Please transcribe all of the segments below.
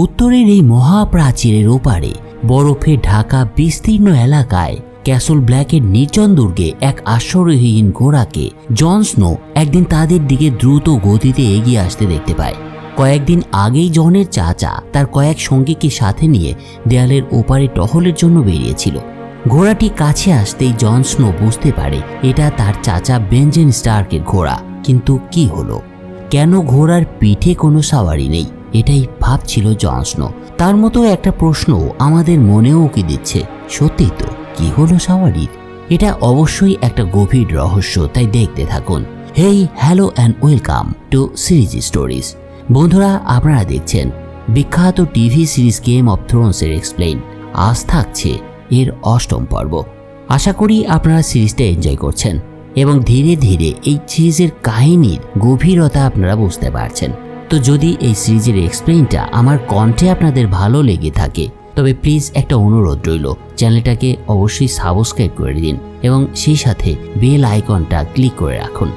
উত্তরের এই মহাপ্রাচীরের ওপারে বরফে ঢাকা বিস্তীর্ণ এলাকায় ক্যাসল ব্ল্যাকের নির্জন দুর্গে এক আশ্চর্যহীন ঘোড়াকে জন স্নো একদিন তাদের দিকে দ্রুত গতিতে এগিয়ে আসতে দেখতে পায়। কয়েকদিন আগেই জনের চাচা তার কয়েক সঙ্গীকে সাথে নিয়ে দেয়ালের ওপারে টহলের জন্য বেরিয়েছিল। ঘোড়াটি কাছে আসতেই জন স্নো বুঝতে পারে এটা তার চাচা বেঞ্জেন স্টার্কের ঘোড়া। কিন্তু কি হলো? কেন ঘোড়ার পিঠে কোনো সাওয়ারি নেই? এটাই ভাবছিল জন স্নো তার মতো একটা প্রশ্ন আমাদের মনেও কি দিচ্ছে? সত্যি তো, কি হলো সাওয়ারির? এটা অবশ্যই একটা গভীর রহস্য, তাই দেখতে থাকুন। Hey, hello and welcome to series stories. বন্ধুরা, আপনারা দেখছেন বিখ্যাত টিভি সিরিজ গেম অফ থ্রোনসের এক্সপ্লেন আজ থাকছে এর অষ্টম পর্ব। আশা করি আপনারা সিরিজটা এনজয় করছেন এবং ধীরে ধীরে এই সিরিজের কাহিনীর গভীরতা আপনারা বুঝতে পারছেন। তো যদি এই সিরিজের এক্সপ্লেইনটা আমার কণ্ঠে আপনাদের ভালো লেগে থাকে, তবে প্লিজ একটা অনুরোধ রইল। চ্যানেলটাকে অবশ্যই সাবস্ক্রাইব করে দিন এবং সেই সাথে বেল আইকনটা ক্লিক করে রাখুন।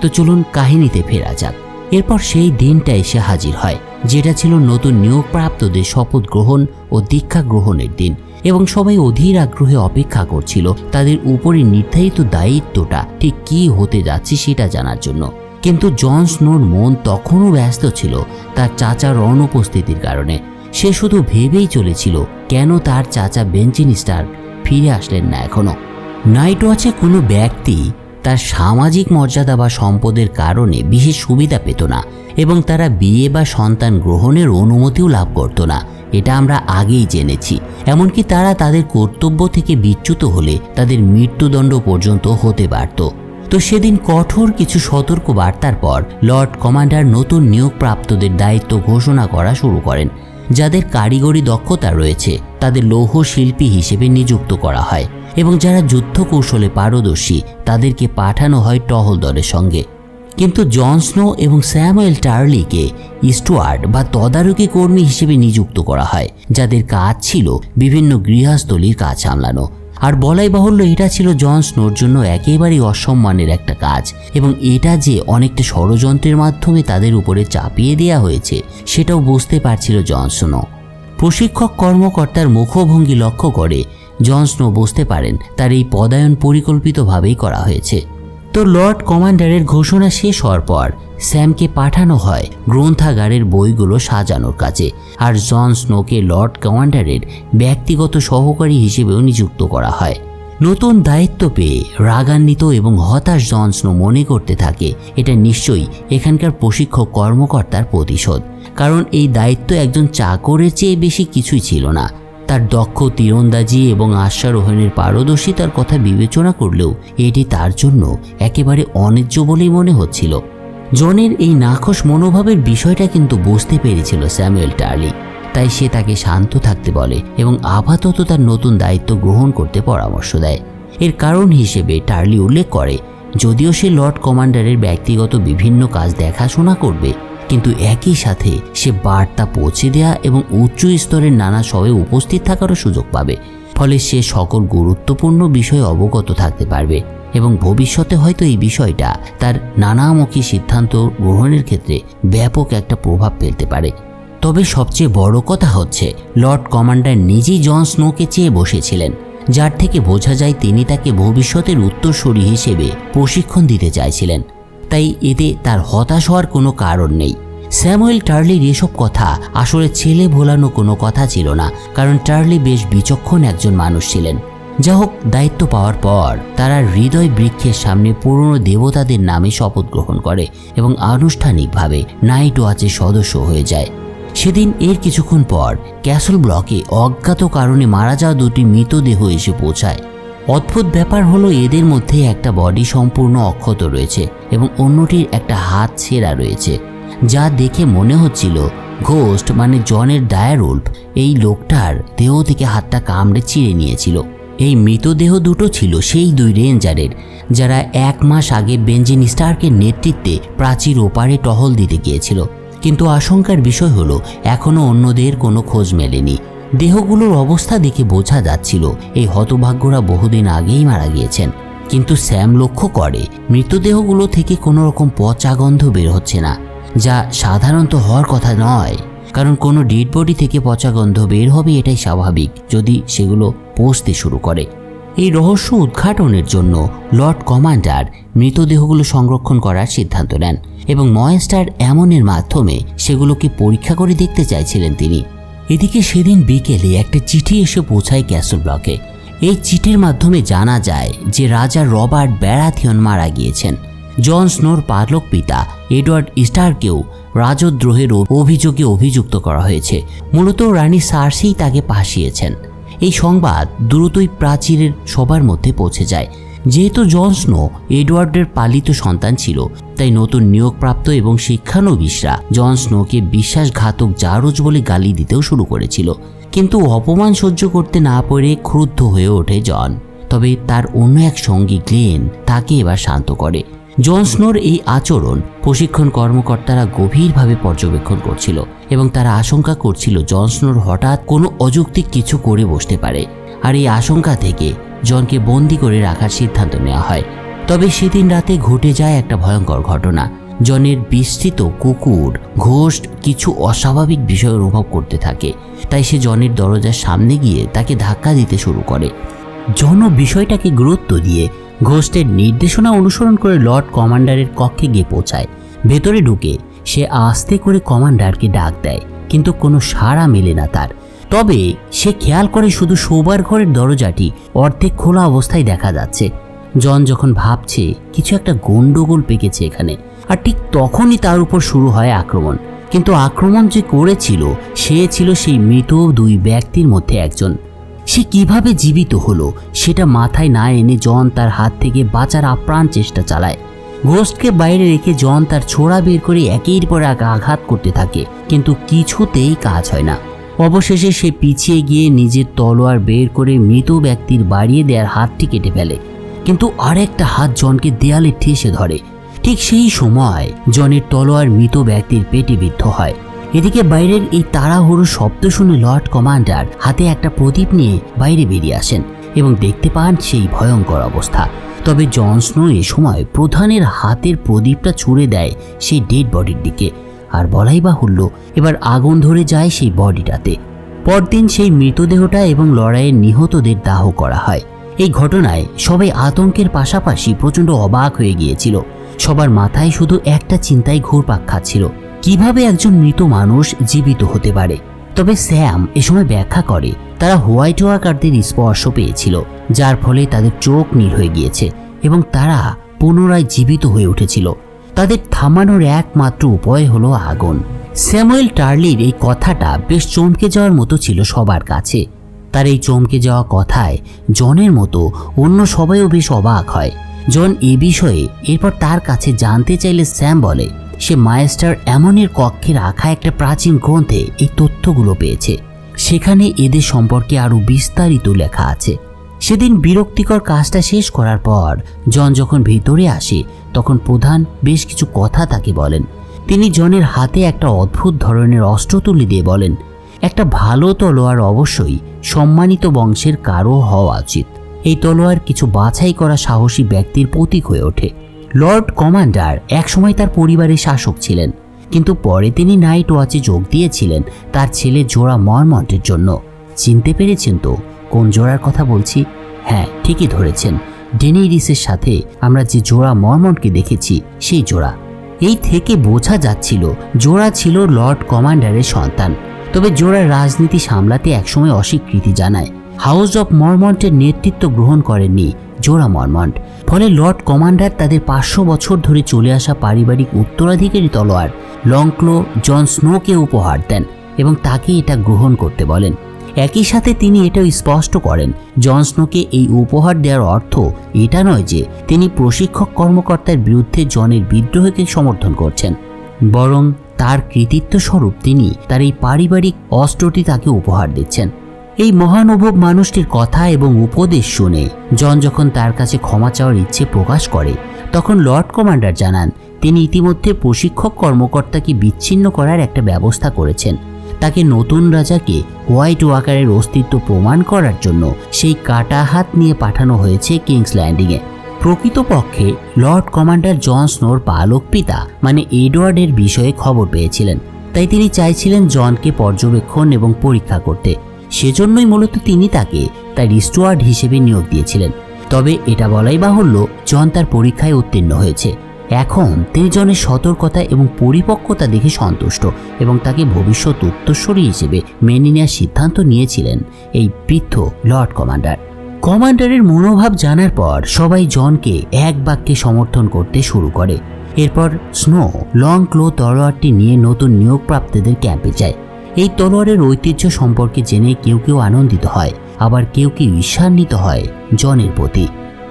তো চলুন কাহিনীতে ফেরা যাক। এরপর সেই দিনটা এসে হাজির হয়, যেটা ছিল নতুন নিয়োগপ্রাপ্তদের শপথ গ্রহণ ও দীক্ষা গ্রহণের দিন এবং সবাই অধীর আগ্রহে অপেক্ষা করছিল তাদের উপরে নির্ধারিত দায়িত্বটা ঠিক কী হতে যাচ্ছে সেটা জানার জন্য। কিন্তু জন স্নোর মন তখনও ব্যস্ত ছিল তার চাচার অনুপস্থিতির কারণে। সে শুধু ভেবেই চলেছিল, কেন তার চাচা বেঞ্চিন স্টার ফিরে আসলেন না এখনও নাইট ওয়াচে কোনো ব্যক্তি তার সামাজিক মর্যাদা বা সম্পদের কারণে বিশেষ সুবিধা পেত না এবং তারা বিয়ে বা সন্তান গ্রহণের অনুমতিও লাভ করত না, এটা আমরা আগেই জেনেছি। এমনকি তারা তাদের কর্তব্য থেকে বিচ্যুত হলে তাদের মৃত্যুদণ্ড পর্যন্ত হতে পারত। তো সেদিন কঠোর কিছু সতর্ক বার্তার পর লর্ড কমান্ডার নতুন নিয়োগপ্রাপ্তদের দায়িত্ব ঘোষণা করা শুরু করেন। যাদের কারিগরি দক্ষতা রয়েছে, তাদের লৌহ শিল্পী হিসেবে নিযুক্ত করা হয় এবং যারা যুদ্ধ কৌশলে পারদর্শী, তাদেরকে পাঠানো হয় টহল দলের সঙ্গে। কিন্তু জন স্নো এবং স্যামুয়েল টার্লিকে ইস্টওয়ার্ড বা তদারকি কর্মী হিসেবে নিযুক্ত করা হয়, যাদের কাজ ছিল বিভিন্ন গৃহস্থলীর কাজ সামলানো। আর বলাই বাহুল্য এটা ছিল জন স্নোর জন্য একেবারেই অসম্মানের একটা কাজ এবং এটা যে অনেকটা ষড়যন্ত্রের মাধ্যমে তাদের উপরে চাপিয়ে দেওয়া হয়েছে, সেটাও বুঝতে পারছিল জন স্নো। প্রশিক্ষক কর্মকর্তার মুখভঙ্গি লক্ষ্য করে জন স্নো বুঝতে পারেন তার এই পদায়ন পরিকল্পিতভাবেই করা হয়েছে। তো লর্ড কমান্ডারের ঘোষণা শেষ হওয়ার পর স্যামকে পাঠানো হয় গ্রন্থাগারের বইগুলো সাজানোর কাছে আর জন স্নোকে লর্ড কমান্ডারের ব্যক্তিগত সহকারী হিসেবেও নিযুক্ত করা হয়। নতুন দায়িত্ব পেয়ে রাগান্বিত এবং হতাশ জন স্নো মনে করতে থাকে, এটা নিশ্চয়ই এখানকার প্রশিক্ষক কর্মকর্তার প্রতিশোধ। কারণ এই দায়িত্ব একজন চাকরের চেয়ে বেশি কিছুই ছিল না। তার দক্ষ তীরন্দাজি এবং আশ্বারোহণের পারদর্শিতার কথা বিবেচনা করলেও এটি তার জন্য একেবারে অন্যায্য বলেই মনে হচ্ছিল। জনের এই নাখোশ মনোভাবের বিষয়টা কিন্তু বুঝতে পেরেছিল স্যামুয়েল টার্লি। তাই সে তাকে শান্ত থাকতে বলে এবং আপাতত তার নতুন দায়িত্ব গ্রহণ করতে পরামর্শ দেয়। এর কারণ হিসেবে টার্লি উল্লেখ করে, যদিও সে লর্ড কমান্ডারের ব্যক্তিগত বিভিন্ন কাজ দেখাশোনা করবে কিন্তু একই সাথে সে বার্তা পৌঁছে দেয়া এবং উচ্চ স্তরের নানা সবে উপস্থিত থাকারও সুযোগ পাবে। ফলে সে সকল গুরুত্বপূর্ণ বিষয়ে অবগত থাকতে পারবে এবং ভবিষ্যতে হয়তো এই বিষয়টা তার নানামুখী সিদ্ধান্ত গ্রহণের ক্ষেত্রে ব্যাপক একটা প্রভাব ফেলতে পারে। তবে সবচেয়ে বড় কথা হচ্ছে, লর্ড কমান্ডার নিজেই জন স্নোকে চেয়ে বসেছিলেন, যার থেকে বোঝা যায় তিনি তাকে ভবিষ্যতের উত্তরসূরি হিসেবে প্রশিক্ষণ দিতে চাইছিলেন। তাই এতে তার হতাশ হওয়ার কোনো কারণ নেই। স্যামুয়েল টার্লির এসব কথা আসলে ছেলে ভোলানো কোনো কথা ছিল না, কারণ টার্লি বেশ বিচক্ষণ একজন মানুষ ছিলেন। যা হোক দায়িত্ব পাওয়ার পর তারা হৃদয় বৃক্ষের সামনে পুরনো দেবতাদের নামে শপথ গ্রহণ করে এবং আনুষ্ঠানিকভাবে নাইট ওয়াচের সদস্য হয়ে যায়। সেদিন এর কিছুক্ষণ পর ক্যাসল ব্লকে অজ্ঞাত কারণে মারা যাওয়া দুটি মৃতদেহ এসে পৌঁছায়। অদ্ভুত ব্যাপার হলো এদের মধ্যে একটা বডি সম্পূর্ণ অক্ষত রয়েছে এবং অন্যটির একটা হাত ছেঁড়া রয়েছে, যা দেখে মনে হচ্ছিল ঘোস্ট মানে জনের ডায়ার উল্ফ এই লোকটার দেহ থেকে হাতটা কামড়ে চিড়ে নিয়েছিল। এই মৃতদেহ দুটো ছিল সেই দুই রেঞ্জারের, যারা এক মাস আগে বেঞ্জিন স্টার্কের নেতৃত্বে প্রাচীর ওপারে টহল দিতে গিয়েছিল। কিন্তু আশঙ্কার বিষয় হলো এখনও অন্যদের কোনো খোঁজ মেলেনি। দেহগুলোর অবস্থা দেখে বোঝা যাচ্ছিল, এই হতভাগ্যরা বহুদিন আগেই মারা গিয়েছেন। কিন্তু স্যাম লক্ষ্য করে, মৃতদেহগুলো থেকে কোনো রকম পচা গন্ধ বের হচ্ছে না, যা সাধারণত হওয়ার কথা নয়। কারণ কোনো ডেড বডি থেকে পচা গন্ধ বের হবে এটাই স্বাভাবিক, যদি সেগুলো পচতে শুরু করে। এই রহস্য উদ্ঘাটনের জন্য লর্ড কমান্ডার মৃতদেহগুলো সংরক্ষণ করার সিদ্ধান্ত নেন এবং ময়েস্টার এমনের মাধ্যমে সেগুলোকে পরীক্ষা করে দেখতে চাইছিলেন তিনি। এদিকে সেদিন বিকেলে একটা চিঠি এসে পৌঁছায় ক্যাসল ব্লকে। এই চিঠির মাধ্যমে জানা যায় যে রাজা রবার্ট ব্যারাথিয়ন মারা গিয়েছেন। জন স্নোর পালক পিতা এডওয়ার্ড স্টারকেও রাজদ্রোহের অভিযোগে অভিযুক্ত করা হয়েছে। মূলত রানী সার্সেই তাকে পাশিয়েছেন এই সংবাদ দ্রুতই প্রাচীরের সবার মধ্যে পৌঁছে যায়। যেহেতু জন স্নো এডওয়ার্ডের পালিত সন্তান ছিল, তাই নতুন নিয়োগপ্রাপ্ত এবং শিক্ষানবিশরা জন স্নোকে বিশ্বাসঘাতক জারজ বলে গালি দিতেও শুরু করেছিল। কিন্তু অপমান সহ্য করতে না পেরে ক্রুদ্ধ হয়ে ওঠে জন তবে তার অন্য এক সঙ্গী গ্লেন তাকে এবার শান্ত করে। জন স্নোর এই আচরণ প্রশিক্ষণ কর্মকর্তারা গভীরভাবে পর্যবেক্ষণ করছিল এবং তারা আশঙ্কা করছিল জন স্নোর হঠাৎ কোনো অযৌক্তিক কিছু করে বসতে পারে। আর এই আশঙ্কা থেকে জনকে বন্দি করে রাখার সিদ্ধান্ত নেওয়া হয়। তবে সেদিন রাতে ঘটে যায় একটা ভয়ঙ্কর ঘটনা। জনের বিস্তৃত কুকুর ঘোষ কিছু অস্বাভাবিক বিষয় অনুভব করতে থাকে। তাই সে জনের দরজার সামনে গিয়ে তাকে ধাক্কা দিতে শুরু করে। জন বিষয়টাকে গুরুত্ব দিয়ে ঘোষের নির্দেশনা অনুসরণ করে লর্ড কমান্ডারের কক্ষে গিয়ে পৌঁছায়। ভেতরে ঢুকে সে আস্তে করে কমান্ডারকে ডাক দেয়, কিন্তু কোনো সাড়া মেলে না তার। তবে সে খেয়াল করে শুধু শোবার ঘরের দরজাটি অর্ধেক খোলা অবস্থায় দেখা যাচ্ছে। জন যখন ভাবছে, কিছু একটা গন্ডগোল পেকেছে এখানে, আর ঠিক তখনই তার উপর শুরু হয় আক্রমণ। কিন্তু আক্রমণ যে করেছিল, সে ছিল সেই মৃত দুই ব্যক্তির মধ্যে একজন। সে কীভাবে জীবিত হলো, সেটা মাথায় না এনে জন তার হাত থেকে বাঁচার আপ্রাণ চেষ্টা চালায়। ঘোস্টকে বাইরে রেখে জন তার ছোড়া বের করে একের পর এক আঘাত করতে থাকে, কিন্তু কিছুতেই কাজ হয় না। অবশেষে সে পিছিয়ে গিয়ে নিজের তলোয়ার বের করে মৃত ব্যক্তির বাড়িয়ে দেওয়ার হাতটি কেটে ফেলে। কিন্তু আরেকটা হাত জনকে দেয়ালে ঠেসে ধরে। ঠিক সেই সময় জনের তলোয়ার মৃত ব্যক্তির পেটে বিদ্ধ হয়। এদিকে বাইরের এই তাড়াহুড়ো শব্দ শুনে লর্ড কমান্ডার হাতে একটা প্রদীপ নিয়ে বাইরে বেরিয়ে আসেন এবং দেখতে পান সেই ভয়ঙ্কর অবস্থা। তবে জন স্নো এ সময় প্রধানের হাতের প্রদীপটা ছুড়ে দেয় সেই ডেড বডির দিকে। আর বলাই বাহুল্য, এবার আগুন ধরে যায় সেই বডিটাতে। পরদিন সেই মৃতদেহটা এবং লড়াইয়ের নিহতদের দাহ করা হয়। এই ঘটনায় সবাই আতঙ্কের পাশাপাশি প্রচণ্ড অবাক হয়ে গিয়েছিল। সবার মাথায় শুধু একটা চিন্তায় ঘুরপাক খাচ্ছিল, কীভাবে একজন মৃত মানুষ জীবিত হতে পারে? তবে স্যাম এ সময় ব্যাখ্যা করে, তারা হোয়াইট ওয়াকারদের স্পর্শ পেয়েছিল, যার ফলে তাদের চোখ নীল হয়ে গিয়েছে এবং তারা পুনরায় জীবিত হয়ে উঠেছিল। তাদের থামানোর একমাত্র উপায় হলো আগুন। স্যামুয়েল টার্লির এই কথাটা বেশ চমকে যাওয়ার মতো ছিল সবার কাছে। তার এই চমকে যাওয়া কথায় জনের মতো অন্য সবাইও বেশ অবাক হয়। জন এ বিষয়ে এরপর তার কাছে জানতে চাইলে স্যাম বলে, সে মায়েস্টার এমনের কক্ষে রাখা একটা প্রাচীন গ্রন্থে এই তথ্যগুলো পেয়েছে। সেখানে এদের সম্পর্কে আরও বিস্তারিত লেখা আছে। সেদিন বিরক্তিকর কাজটা শেষ করার পর জন যখন ভিতরে আসে, তখন প্রধান বেশ কিছু কথা তাকে বলেন। তিনি জনের হাতে একটা অদ্ভুত ধরনের অস্ত্র তুলে দিয়ে বলেন, একটা ভালো তলোয়ার অবশ্যই, সম্মানিত বংশের কারও হওয়া উচিত। এই তলোয়ার কিছু বাছাই করা সাহসী ব্যক্তির প্রতীক হয়ে ওঠে। লর্ড কমান্ডার একসময় তার পরিবারের শাসক ছিলেন, কিন্তু পরে তিনি নাইট ওয়াচে যোগ দিয়েছিলেন তার ছেলে জোড়া মর্মন্টের জন্য। চিনতে পেরেছেন তো? কোন জোড়ার কথা বলছি? হ্যাঁ ঠিকই ধরেছেন। ডেনেরিসের সাথে আমরা যে জোড়া মর্মন্টকে দেখেছি, সেই জোড়া। এই থেকে বোঝা যাচ্ছিল, জোড়া ছিল লর্ড কমান্ডারের সন্তান। তবে জোড়ার রাজনীতি সামলাতে একসময় অস্বীকৃতি জানায়। হাউস অব মর্মন্টের নেতৃত্ব গ্রহণ করেননি জোড়া মর্মন্ট। ফলে লর্ড কমান্ডার তাদের পাঁচশো বছর ধরে চলে আসা পারিবারিক উত্তরাধিকারী তলোয়ার লংক্লো জন স্নোকে উপহার দেন এবং তাকে এটা গ্রহণ করতে বলেন। একই সাথে তিনি এটাও স্পষ্ট করেন জন স্নোকে এই উপহার দেওয়ার অর্থ এটা নয় যে তিনি প্রশিক্ষক কর্মকর্তার বিরুদ্ধে জনের বিদ্রোহকে সমর্থন করছেন, বরং তার কৃতিত্ব স্বরূপ তিনি তার এই পারিবারিক অস্ত্রটি তাকে উপহার দিচ্ছেন। এই মহানুভব মানুষটির কথা এবং উপদেশ শুনে জন যখন তার কাছে ক্ষমা চাওয়ার ইচ্ছে প্রকাশ করে, তখন লর্ড কমান্ডার জানান, তিনি ইতিমধ্যে প্রশিক্ষক কর্মকর্তাকে বিচ্ছিন্ন করার একটা ব্যবস্থা করেছেন। তাকে নতুন রাজাকে হোয়াইট ওয়াকারের অস্তিত্ব প্রমাণ করার জন্য সেই কাটা হাত নিয়ে পাঠানো হয়েছে কিংস ল্যান্ডিংয়ে। প্রকৃতপক্ষে লর্ড কমান্ডার জন স্নোর পালক পিতা মানে এডওয়ার্ডের বিষয়ে খবর পেয়েছিলেন। তাই তিনি চাইছিলেন জনকে পর্যবেক্ষণ এবং পরীক্ষা করতে। সেজন্যই মূলত তিনি তাকে তার স্টুয়ার্ড হিসেবে নিয়োগ দিয়েছিলেন। তবে এটা বলাই বাহুল্য, জন তার পরীক্ষায় উত্তীর্ণ হয়েছে। এখন তিনি জনের সতর্কতা এবং পরিপক্কতা দেখে সন্তুষ্ট এবং তাকে ভবিষ্যৎ উত্তরস্বরী হিসেবে মেনে নেওয়ার সিদ্ধান্ত নিয়েছিলেন এই বৃদ্ধ লর্ড কমান্ডার। কমান্ডারের মনোভাব জানার পর সবাই জনকে এক বাক্যে সমর্থন করতে শুরু করে। এরপর স্নো লং ক্লো তলোয়ারটি নিয়ে নতুন নিয়োগপ্রাপ্তদের ক্যাম্পে যায়। এই তলোয়ারের ঐতিহ্য সম্পর্কে জেনে কেউ কেউ আনন্দিত হয়, আবার কেউ কেউ ঈর্ষান্বিত হয় জনের প্রতি।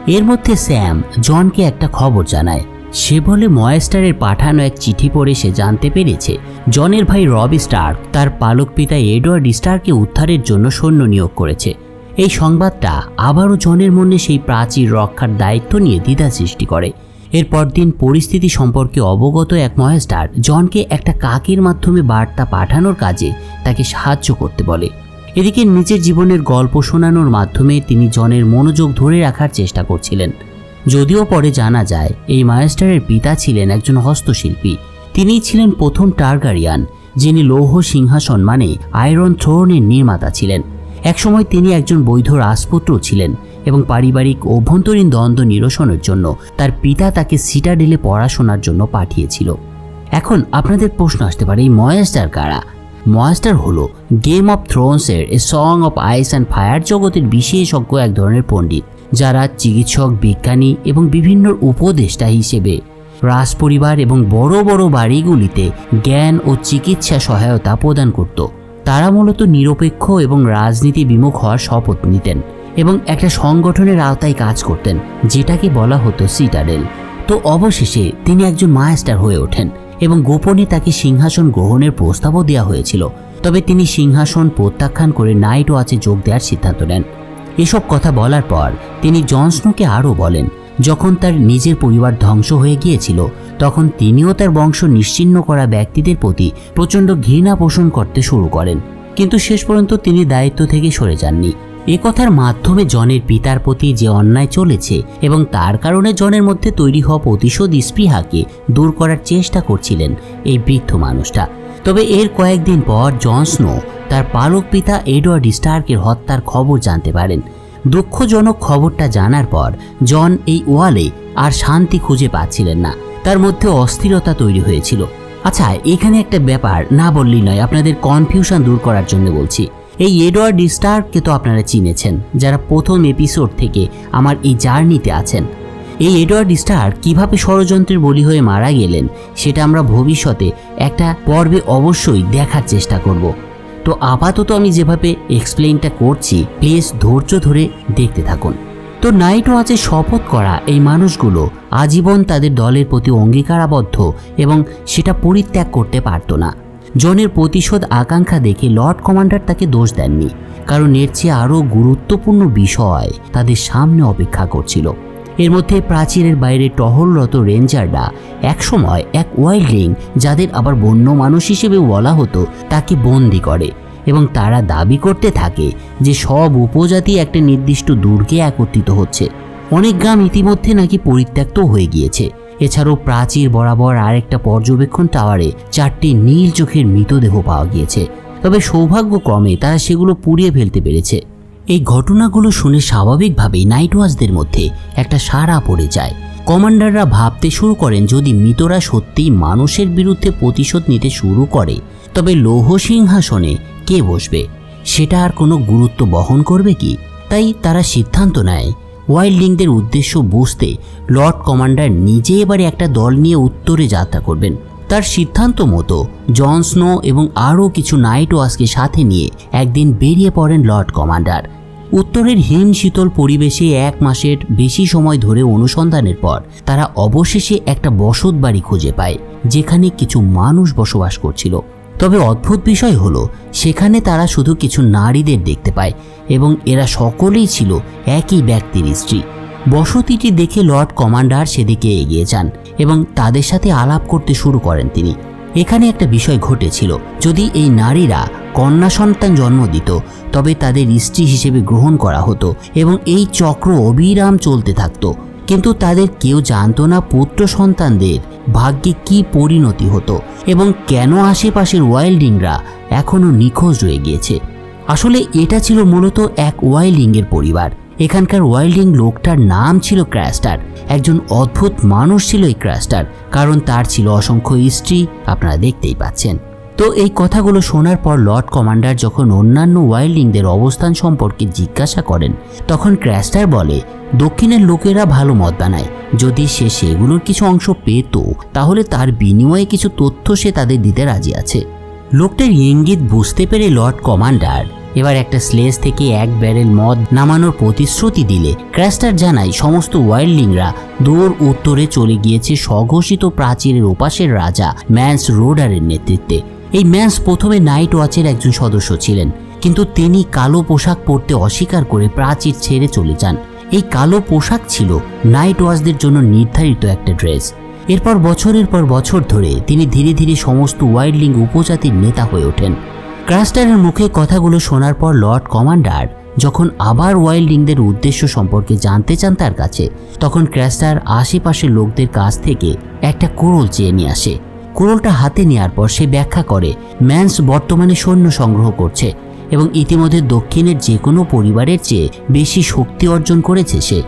এর মধ্যে স্যাম জনকে একটা খবর জানায়। সে বলে ময়েস্টারের পাঠানো এক চিঠি পড়ে সে জানতে পেরেছে, জনের ভাই রব স্টার্ক, তার পালক পিতা এডওয়ার্ড স্টারকে উদ্ধারের জন্য সৈন্য নিয়োগ করেছে। এই সংবাদটা আবারও জনের মনে সেই প্রাচীর রক্ষার দায়িত্ব নিয়ে দ্বিধা সৃষ্টি করে। এরপর দিন পরিস্থিতি সম্পর্কে অবগত এক মহেস্টার জনকে একটা কাকের মাধ্যমে বার্তা পাঠানোর কাজে তাকে সাহায্য করতে বলে। এদিকে নিজের জীবনের গল্প শোনানোর মাধ্যমে তিনি জনের মনোযোগ ধরে রাখার চেষ্টা করছিলেন। যদিও পরে জানা যায়, এই মায়েস্টারের পিতা ছিলেন একজন হস্তশিল্পী। তিনিই ছিলেন প্রথম টার্গারিয়ান, যিনি লৌহ সিংহাসন মানে আয়রন থ্রোনের নির্মাতা ছিলেন। একসময় তিনি একজন বৈধ রাজপুত্র ছিলেন এবং পারিবারিক অভ্যন্তরীণ দ্বন্দ্ব নিরসনের জন্য তার পিতা তাকে সিটাডেলে পড়াশোনার জন্য পাঠিয়েছিল। এখন আপনাদের প্রশ্ন আসতে পারে, এই ময়েস্টার কারা? ময়েস্টার হলো game of থ্রোনসের a song of ice and fire জগতের বিশেষজ্ঞ এক ধরনের পণ্ডিত। যারা চিকিৎসক, বিজ্ঞানী এবং বিভিন্ন উপদেষ্টা হিসেবে রাজপরিবার এবং বড় বড় বাড়িগুলিতে জ্ঞান ও চিকিৎসা সহায়তা প্রদান করত। তারা মূলত নিরপেক্ষ এবং রাজনীতি বিমুখ হওয়ার শপথ নিতেন এবং একটা সংগঠনের আওতায় কাজ করতেন, যেটাকে বলা হতো সিটাডেল। তো অবশেষে তিনি একজন মাস্টার হয়ে ওঠেন এবং গোপনে তাকে সিংহাসন গ্রহণের প্রস্তাবও দেওয়া হয়েছিল। তবে তিনি সিংহাসন প্রত্যাখ্যান করে নাইট ওয়াচে যোগ দেওয়ার সিদ্ধান্ত নেন। এসব কথা বলার পর তিনি জনস্নোকে আরও বলেন, যখন তার নিজের পরিবার ধ্বংস হয়ে গিয়েছিল, তখন তিনিও তার বংশ নিশ্চিহ্ন করা ব্যক্তিদের প্রতি প্রচণ্ড ঘৃণা পোষণ করতে শুরু করেন। কিন্তু শেষ পর্যন্ত তিনি দায়িত্ব থেকে সরে যাননি। এ কথার মাধ্যমে জনের পিতার প্রতি যে অন্যায় চলেছে এবং তার কারণে জনের মধ্যে তৈরি হওয়া প্রতিশোধ স্পৃহাকে দূর করার চেষ্টা করছিলেন এই বৃদ্ধ মানুষটা। তবে এর কয়েকদিন পর জন স্নো তার পালক পিতা এডওয়ার্ড স্টার্কের হত্যার খবর জানতে পারেন। দুঃখজনক খবরটা জানার পর জন এই ওয়ালে আর শান্তি খুঁজে পাচ্ছিলেন না। তার মধ্যে অস্থিরতা তৈরি হয়েছিল। আচ্ছা এখানে একটা ব্যাপার না বললেই নয়, আপনাদের কনফিউশন দূর করার জন্য বলছি। এই এডওয়ার্ড স্টার্ককে তো আপনারা চিনেছেন, যারা প্রথম এপিসোড থেকে আমার এই জার্নিতে আছেন। এই এডওয়ার্ড স্টার কীভাবে ষড়যন্ত্রের বলি হয়ে মারা গেলেন, সেটা আমরা ভবিষ্যতে একটা পর্বে অবশ্যই দেখার চেষ্টা করব। তো আপাতত আমি যেভাবে এক্সপ্লেইনটা করছি প্লিজ ধৈর্য ধরে দেখতে থাকুন। তো নাইট ওয়াচে শপথ করা এই মানুষগুলো আজীবন তাদের দলের প্রতি অঙ্গীকারাবদ্ধ এবং সেটা পরিত্যাগ করতে পারতো না। জনের প্রতিশোধ আকাঙ্ক্ষা দেখে লর্ড কমান্ডার তাকে দোষ দেননি, কারণ এর চেয়ে আরও গুরুত্বপূর্ণ বিষয় তাদের সামনে অপেক্ষা করছিল। এর মধ্যে প্রাচীরের বাইরে টহলরত রেঞ্জাররা একসময় এক ওয়াইল্ডিং যাদের আবার বন্য মানুষ হিসেবে বলা হতো, তাকে বন্দি করে এবং তারা দাবি করতে থাকে যে সব উপজাতি একটা নির্দিষ্ট দুর্গে একত্রিত হচ্ছে। অনেক গ্রাম ইতিমধ্যে নাকি পরিত্যক্ত হয়ে গিয়েছে। এছাড়াও প্রাচীর বরাবর আরেকটা পর্যবেক্ষণ টাওয়ারে চারটি নীল চোখের মৃতদেহ পাওয়া গিয়েছে। তবে সৌভাগ্যক্রমে তারা সেগুলো পুড়িয়ে ফেলতে পেরেছে। এই ঘটনাগুলো শুনে স্বাভাবিকভাবেই নাইট ওয়াচদের মধ্যে একটা সাড়া পড়ে যায়। কমান্ডাররা ভাবতে শুরু করেন যদি মৃতরা সত্যিই মানুষের বিরুদ্ধে প্রতিশোধ নিতে শুরু করে, তবে লৌহ সিংহাসনে কে বসবে? সেটা আর কোনো গুরুত্ব বহন করবে কি? তাই তারা সিদ্ধান্ত নেয়, ওয়াইল্ডিংদের উদ্দেশ্য বুঝতে লর্ড কমান্ডার নিজে এবারে একটা দল নিয়ে উত্তরে যাত্রা করবেন। তার সিদ্ধান্ত মতো জন স্নো এবং আরও কিছু নাইট ওয়াচকে সাথে নিয়ে একদিন বেরিয়ে পড়েন লর্ড কমান্ডার। উত্তরের হিম শীতল পরিবেশে এক মাসের বেশি সময় ধরে অনুসন্ধানের পর তারা অবশেষে একটা বসত বাড়ি খুঁজে পায়, যেখানে কিছু মানুষ বসবাস করছিল। তবে অদ্ভুত বিষয় হলো, সেখানে তারা শুধু কিছু নারীদের দেখতে পায় এবং এরা সকলেই ছিল একই ব্যক্তির স্ত্রী। বসতিটি দেখে লর্ড কমান্ডার সেদিকে এগিয়ে যান এবং তাদের সাথে আলাপ করতে শুরু করেন তিনি। এখানে একটা বিষয় ঘটেছিল। যদি এই নারীরা কন্যা সন্তান জন্ম দিত, তবে তাদের স্ত্রী হিসেবে গ্রহণ করা হতো এবং এই চক্র অবিরাম চলতে থাকতো। কিন্তু তাদের কেউ জানতো না পুত্র সন্তানদের ভাগ্যে কি পরিণতি হতো এবং কেন আশেপাশের ওয়াইল্ডিংরা এখনও নিখোঁজ রয়ে গিয়েছে। আসলে এটা ছিল মূলত এক ওয়াইল্ডিংয়ের পরিবার। এখানকার ওয়াইল্ডিং লোকটার নাম ছিল ক্র্যাস্টার। একজন অদ্ভুত মানুষ ছিল এই ক্র্যাস্টার, কারণ তার ছিল অসংখ্য স্ত্রী, আপনারা দেখতেই পাচ্ছেন। তো এই কথাগুলো শোনার পর লর্ড কমান্ডার যখন অন্যান্য ওয়াইল্ডিংদের অবস্থান সম্পর্কে জিজ্ঞাসা করেন, তখন ক্র্যাস্টার বলে, দক্ষিণের লোকেরা ভালো মত বানায়। যদি সে সেগুলোর কিছু অংশ পেত, তাহলে তার বিনিময়ে কিছু তথ্য সে তাদের দিতে রাজি আছে। লোকটার ইঙ্গিত বুঝতে পেরে লর্ড কমান্ডার এবার একটা স্লেজ থেকে এক ব্যারেল মদ নামানোর প্রতিশ্রুতি দিলে ক্র্যাস্টার জানায় সমস্ত ওয়াইল্ডিংরা দূর উত্তরে চলে গিয়েছে স্বঘোষিত প্রাচীরের ওপাশের রাজা ম্যান্স রোডারের নেতৃত্বে। এই ম্যান্স প্রথমে নাইট ওয়াচের একজন সদস্য ছিলেন, কিন্তু তিনি কালো পোশাক পরতে অস্বীকার করে প্রাচীর ছেড়ে চলে যান। এই কালো পোশাক ছিল নাইট ওয়াচদের জন্য নির্ধারিত একটা ড্রেস। এরপর বছরের পর বছর ধরে তিনি ধীরে ধীরে সমস্ত ওয়াইল্ডলিং উপজাতির নেতা হয়ে ওঠেন। ক্রাস্টারের মুখে কথাগুলো শোনার পর লর্ড কমান্ডার যখন আবার ওয়াইল্ডিংদের উদ্দেশ্য সম্পর্কে জানতে চান তার কাছে, তখন ক্র্যাস্টার আশেপাশের লোকদের কাছ থেকে একটা কোরল চেয়ে নিয়ে আসে। কোরলটা হাতে নেওয়ার পর সে ব্যাখ্যা করে, ম্যান্স বর্তমানে সৈন্য সংগ্রহ করছে এবং ইতিমধ্যে দক্ষিণের যে কোনো পরিবারের চেয়ে বেশি শক্তি অর্জন করেছে সে।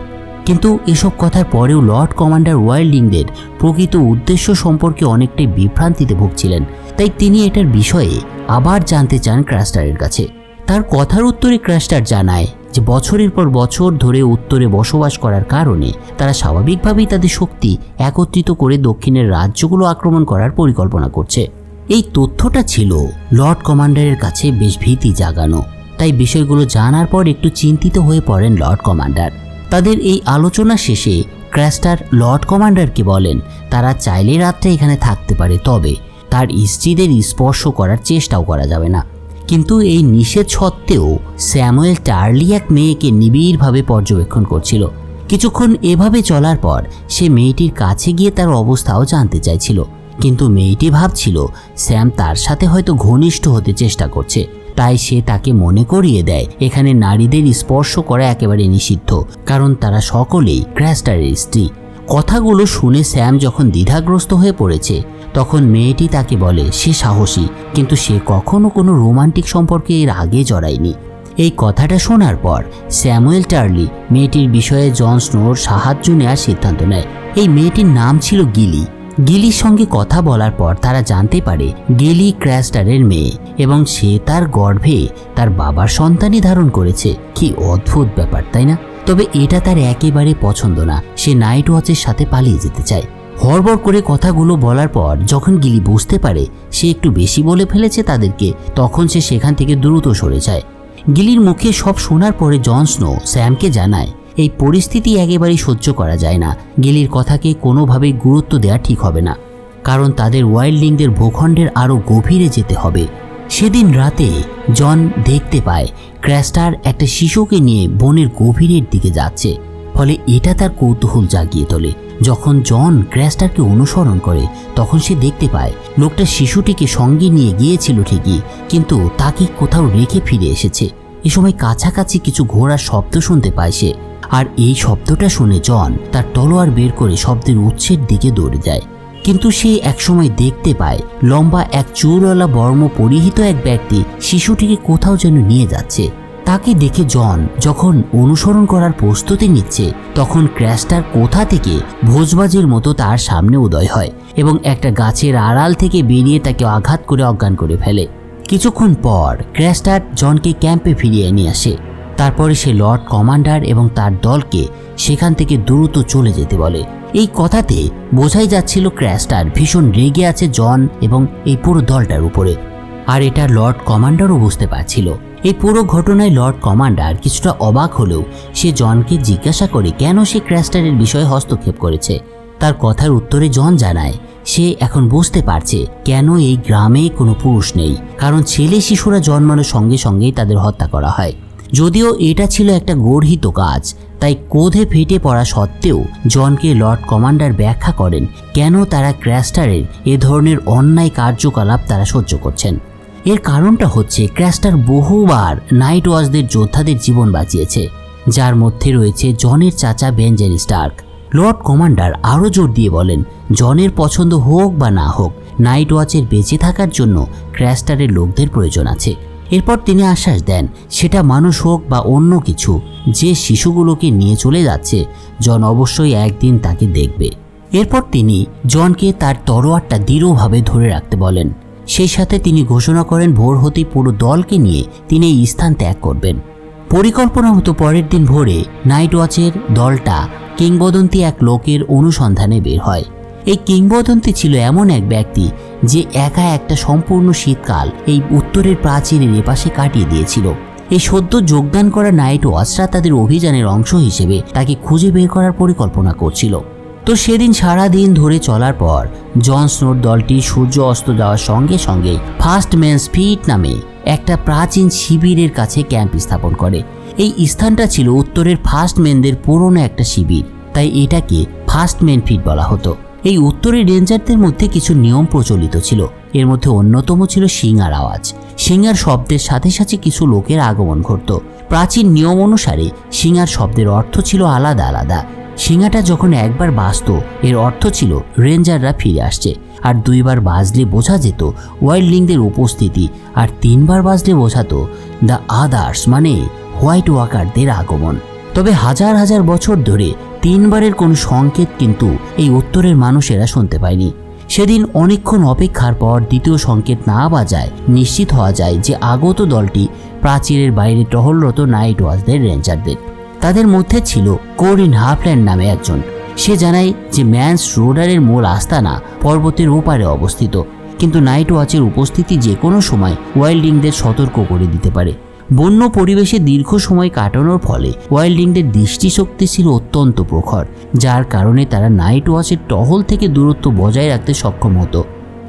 কিন্তু এসব কথার পরেও লর্ড কমান্ডার ওয়াইল্ডিংদের প্রকৃত উদ্দেশ্য সম্পর্কে অনেকটাই বিভ্রান্তিতে ভুগছিলেন। তাই তিনি এটার বিষয়ে আবার জানতে চান ক্রাস্টারের কাছে। তার কথার উত্তরে ক্রাস্টার জানায় যে, বছরের পর বছর ধরে উত্তরে বসবাস করার কারণে তারা স্বাভাবিকভাবেই তাদের শক্তি একত্রিত করে দক্ষিণের রাজ্যগুলো আক্রমণ করার পরিকল্পনা করছে। এই তথ্যটা ছিল লর্ড কমান্ডারের কাছে বেশ ভীতি জাগানো। তাই বিষয়গুলো জানার পর একটু চিন্তিত হয়ে পড়েন লর্ড কমান্ডার। তাদের এই আলোচনা শেষে ক্র্যাস্টার লর্ড কমান্ডারকে বলেন, তারা চাইলে রাত্রে এখানে থাকতে পারে, তবে তার স্ত্রীদের স্পর্শ করার চেষ্টাও করা যাবে না। কিন্তু এই নিষেধ সত্ত্বেও স্যামুয়েল টার্লি এক মেয়েকে নিবিড়ভাবে পর্যবেক্ষণ করছিল। কিছুক্ষণ এভাবে চলার পর সে মেয়েটির কাছে গিয়ে তার অবস্থাও জানতে চাইছিল। কিন্তু মেয়েটি ভাবছিল, স্যাম তার সাথে হয়তো ঘনিষ্ঠ হতে চেষ্টা করছে। তাই সে তাকে মনে করিয়ে দেয়, এখানে নারীদের স্পর্শ করা একেবারে নিষিদ্ধ, কারণ তারা সকলেই ক্র্যাস্টারের স্ত্রী। কথাগুলো শুনে স্যাম যখন দ্বিধাগ্রস্ত হয়ে পড়েছে, তখন মেয়েটি তাকে বলে, সে সাহসী, কিন্তু সে কখনো কোনো রোমান্টিক সম্পর্কে এর আগে জড়ায়নি। এই কথাটা শোনার পর, স্যামুয়েল টার্লি মেয়েটির বিষয়ে জন স্নোর সাহায্য নেওয়ার সিদ্ধান্ত নেয়। এই মেয়েটির নাম ছিল গিলি। গিলির সঙ্গে কথা বলার পর তারা জানতে পারে, গিলি ক্র্যাস্টারের মেয়ে এবং সে তার গর্ভে তার বাবার সন্তানই ধারণ করেছে। কি অদ্ভুত ব্যাপার, তাই না? তবে এটা তার একেবারে পছন্দ না। সে নাইট ওয়াচের সাথে পালিয়ে যেতে চায়। হড়বড় করে কথাগুলো বলার পর যখন গিলি বুঝতে পারে সে একটু বেশি বলে ফেলেছে তাদেরকে, তখন সে সেখান থেকে দ্রুত সরে যায়। গিলির মুখে সব শোনার পরে জন স্নো স্যামকে জানায়, এই পরিস্থিতি একেবারেই সহ্য করা যায় না। গিলির কথাকে কোনোভাবেই গুরুত্ব দেওয়া ঠিক হবে না। কারণ তাদের ওয়াইল্ডিংদের ভূখণ্ডের আরও গভীরে যেতে হবে। সেদিন রাতে জন দেখতে পায় ক্র্যাস্টার একটা শিশুকে নিয়ে বনের গভীরের দিকে যাচ্ছে। ফলে এটা তার কৌতূহল জাগিয়ে তোলে। যখন জন ক্র্যাস্টারকে অনুসরণ করে, তখন সে দেখতে পায় লোকটা শিশুটিকে সঙ্গে নিয়ে গিয়েছিল ঠিকই, কিন্তু তাকে কোথাও রেখে ফিরে এসেছে। এ সময় কাছাকাছি কিছু ঘোড়ার শব্দ শুনতে পায় সে। আর এই শব্দটা শুনে জন তার তলোয়ার বের করে শব্দের উৎসের দিকে দৌড়ে যায়। কিন্তু সে একসময় দেখতে পায় লম্বা এক চুলওয়ালা বর্ম পরিহিত এক ব্যক্তি শিশুটিকে কোথাও যেন নিয়ে যাচ্ছে। তাকে দেখে জন যখন অনুসরণ করার প্রস্তুতি নিচ্ছে, তখন ক্র্যাশটার কোথা থেকে ভোজবাজির মতো তার সামনে উদয় হয় এবং একটা গাছের আড়াল থেকে বেরিয়ে তাকে আঘাত করে অজ্ঞান করে ফেলে। কিছুক্ষণ পর ক্র্যাশটার জনকে ক্যাম্পে ফিরিয়ে নিয়ে আসে। তারপরে সে লর্ড কমান্ডার এবং তার দলকে সেখান থেকে দ্রুত চলে যেতে বলে। এই কথাতে বোঝাই যাচ্ছিল ক্র্যাশটার ভীষণ রেগে আছে জন এবং এই পুরো দলটার উপরে। আর এটা লর্ড কমান্ডারও বুঝতে পারছিল। এই পুরো ঘটনায় লর্ড কমান্ডার কিছুটা অবাক হলেও সে জনকে জিজ্ঞাসা করে কেন সে ক্র্যাস্টারের বিষয়ে হস্তক্ষেপ করেছে। তার কথার উত্তরে জন জানায়, সে এখন বুঝতে পারছে কেন এই গ্রামে কোনো পুরুষ নেই, কারণ ছেলে শিশুরা জন্মানোর সঙ্গে সঙ্গেই তাদের হত্যা করা হয়। যদিও এটা ছিল একটা গর্হিত কাজ তাই কোধে ফেটে পড়া সত্ত্বেও জনকে লর্ড কমান্ডার ব্যাখ্যা করেন কেন তারা ক্র্যাস্টারের এ ধরনের অন্যায় কার্যকলাপ তারা সহ্য করছেন। এর কারণটা হচ্ছে ক্র্যাস্টার বহুবার নাইট ওয়াচদের যোদ্ধাদের জীবন বাঁচিয়েছে। যার মধ্যে রয়েছে জনের চাচা বেঞ্জেন স্টার্ক। লর্ড কমান্ডার আরও জোর দিয়ে বলেন, জনের পছন্দ হোক বা না হোক, নাইট ওয়াচের বেঁচে থাকার জন্য ক্র্যাস্টারের লোকদের প্রয়োজন আছে। এরপর তিনি আশ্বাস দেন, সেটা মানুষ হোক বা অন্য কিছু, যে শিশুগুলোকে নিয়ে চলে যাচ্ছে, জন অবশ্যই একদিন তাকে দেখবে। এরপর তিনি জনকে তার তরোয়ারটা দৃঢ়ভাবে ধরে রাখতে বলেন। সেই সাথে তিনি ঘোষণা করেন, ভোর হতেই পুরো দলকে নিয়ে তিনি এই স্থান ত্যাগ করবেন। পরিকল্পনা মতো পরের দিন ভোরে নাইট ওয়াচের দলটা কিংবদন্তি এক লোকের অনুসন্ধানে বের হয়। এই কিংবদন্তি ছিল এমন এক ব্যক্তি যে একা একটা সম্পূর্ণ শীতকাল এই উত্তরের প্রাচীরের এপাশে কাটিয়ে দিয়েছিল। এই সদ্য যোগদান করা নাইট ওয়াচরা তাদের অভিযানের অংশ হিসেবে তাকে খুঁজে বের করার পরিকল্পনা করছিল। তো সেদিন সারা দিন ধরে চলার পর জন স্নোর দলটি সূর্য অস্ত যাওয়ার সঙ্গে সঙ্গে ফার্স্ট ম্যান স্পিড নামে একটা প্রাচীন শিবিরের কাছে ক্যাম্প স্থাপন করে। এই স্থানটা ছিল উত্তরের ফার্স্ট ম্যানদের পুরনো একটা শিবির, তাই এটাকে ফার্স্ট ম্যান ফিট বলা হতো। এই উত্তরের রেঞ্জারদের মধ্যে কিছু নিয়ম প্রচলিত ছিল। এর মধ্যে অন্যতম ছিল সিঙ্গার আওয়াজ। সিঙ্গার শব্দের সাথে সাথে কিছু লোকের আগমন ঘটত। প্রাচীন নিয়ম অনুসারে সিঙ্গার শব্দের অর্থ ছিল আলাদা আলাদা। সিঙ্গাটা যখন একবার বাজত, এর অর্থ ছিল রেঞ্জাররা ফিরে আসছে। আর দুইবার বাজলে বোঝা যেত ওয়াইল্ডলিংদের উপস্থিতি, আর তিনবার বাজলে বোঝাতো দ্য আদার্স মানে হোয়াইট ওয়াকারদের আগমন। তবে হাজার হাজার বছর ধরে তিনবারের কোনো সংকেত কিন্তু এই উত্তরের মানুষেরা শুনতে পায়নি। সেদিন অনেকক্ষণ অপেক্ষার পর দ্বিতীয় সংকেত না বাজায় নিশ্চিত হওয়া যায় যে আগত দলটি প্রাচীরের বাইরে টহলরত নাইট ওয়াচদের রেঞ্জারদের। তাদের মধ্যে ছিল কোরিন হাফল্যান্ড নামে একজন। সে জানায় যে ম্যান্স রোডারের মূল আস্তানা পর্বতের ওপারে অবস্থিত। কিন্তু নাইট ওয়াচের উপস্থিতি যে কোনো সময় ওয়াইল্ডিংদের সতর্ক করে দিতে পারে। বন্য পরিবেশে দীর্ঘ সময় কাটানোর ফলে ওয়াইল্ডিংদের দৃষ্টিশক্তি ছিল অত্যন্ত প্রখর, যার কারণে তারা নাইট ওয়াচের টহল থেকে দূরত্ব বজায় রাখতে সক্ষম হতো।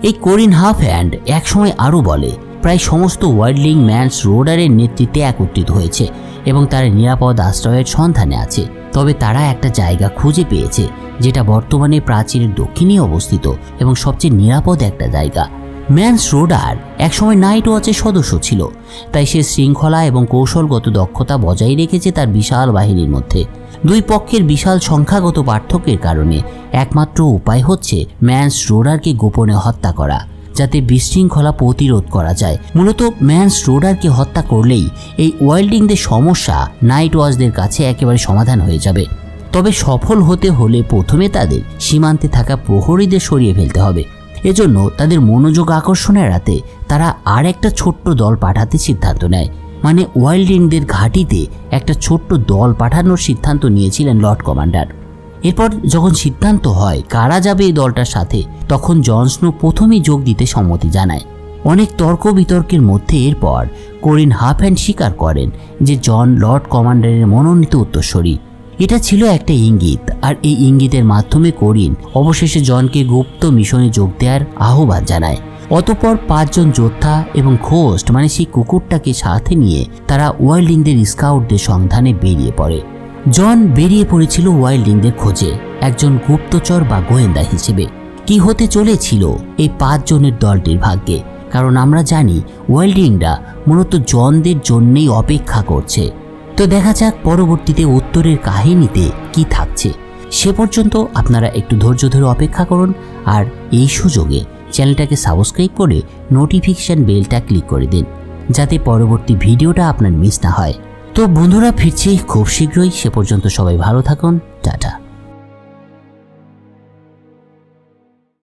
এই করিন হাফ হ্যান্ড একসময় আরও বলে, প্রায় সমস্ত ওয়াইল্ডিং ম্যানস রোডারের নেতৃত্বে একত্রিত হয়েছে এবং তারা নিরাপদ আশ্রয়ের সন্ধানে আছে। তবে তারা একটা জায়গা খুঁজে পেয়েছে, যেটা বর্তমানে প্রাচীরের দক্ষিণে অবস্থিত এবং সবচেয়ে নিরাপদ একটা জায়গা। ম্যানস রোডার একসময় নাইট ওয়াচের সদস্য ছিল, তাই সে শৃঙ্খলা এবং কৌশলগত দক্ষতা বজায় রেখেছে তার বিশাল বাহিনীর মধ্যে। দুই পক্ষের বিশাল সংখ্যাগত পার্থক্যের কারণে একমাত্র উপায় হচ্ছে ম্যানস রোডারকে গোপনে হত্যা করা, যাতে বিশৃঙ্খলা প্রতিরোধ করা যায়। মূলত ম্যানস রোডারকে হত্যা করলেই এই ওয়াইল্ডিংদের সমস্যা নাইট ওয়াচদের কাছে একেবারে সমাধান হয়ে যাবে। তবে সফল হতে হলে প্রথমে তাদের সীমান্তে থাকা প্রহরীদের সরিয়ে ফেলতে হবে। এজন্য তাদের মনোযোগ আকর্ষণ এড়াতে তারা আর একটা ছোট্ট দল পাঠাতে সিদ্ধান্ত নেয়। মানে ওয়াইল্ড ওয়াইল্ডিংদের ঘাঁটিতে একটা ছোট্ট দল পাঠানোর সিদ্ধান্ত নিয়েছিলেন লর্ড কমান্ডার। এরপর যখন সিদ্ধান্ত হয় কারা যাবে এই দলটার সাথে, তখন জন স্নো প্রথমেই যোগ দিতে সম্মতি জানায়। অনেক তর্ক বিতর্কের মধ্যে এরপর করিন হাফ হ্যান্ড স্বীকার করেন যে জন লর্ড কমান্ডারের মনোনীত উত্তরস্বরী এটা ছিল একটা ইঙ্গিত, আর এই ইঙ্গিতের মাধ্যমে করিন অবশেষে জনকে গুপ্ত মিশনে যোগ দেওয়ার আহ্বান জানায়। অতপর পাঁচজন যোদ্ধা এবং ঘোস্ট মানে সেই কুকুরটাকে সাথে নিয়ে তারা ওয়াইল্ডিংদের স্কাউটদের সন্ধানে বেরিয়ে পড়ে। জন বেরিয়ে পড়েছিল ওয়াইল্ডিংদের খোঁজে, একজন গুপ্তচর বা গোয়েন্দা হিসেবে। কি হতে চলেছিল এই পাঁচজনের দলটির ভাগ্যে? কারণ আমরা জানি ওয়াইল্ডিংরা মূলত জনদের জন্যেই অপেক্ষা করছে। তো দেখা যাক পরবর্তীতে উত্তরের কাহিনীতে কি থাকছে, সে পর্যন্ত আপনারা একটু ধৈর্য ধরে অপেক্ষা করুন আর এই সুযোগে চ্যানেলটাকে সাবস্ক্রাইব করে নোটিফিকেশান বেলটা ক্লিক করে দিন, যাতে পরবর্তী ভিডিওটা আপনার মিস না হয়। তো বন্ধুরা, ফিরছি খুব শীঘ্রই, সে পর্যন্ত সবাই ভালো থাকুন, টাটা।